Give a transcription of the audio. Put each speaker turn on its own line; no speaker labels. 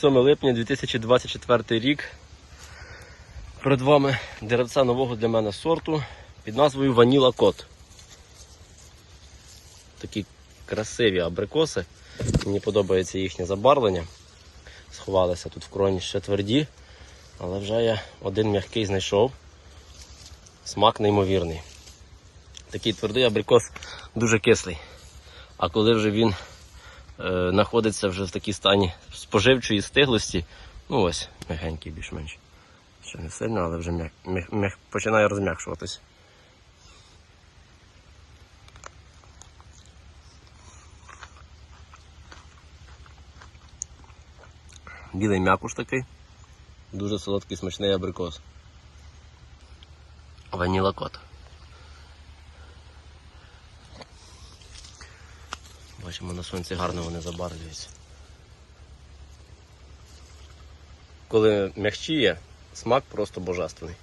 27 липня 2024 рік. Перед вами деревця нового для мене сорту під назвою Ваніла Кот. Такі красиві абрикоси. Мені подобається їхнє забарвлення. Сховалися тут в кроні ще тверді, але вже я один м'який знайшов. Смак неймовірний. Такий твердий абрикос дуже кислий. А коли вже він знаходиться вже в такій стані споживчої стиглості, ну ось, м'ягенький більш-менш. Ще не сильно, але вже м'як, м'як, починає розм'якшуватись. Білий м'якуш такий. Дуже солодкий смачний абрикос. Ваніла. Бачимо, на сонці гарно вони забарвлюються. Коли м'ягчіє, смак просто божественний.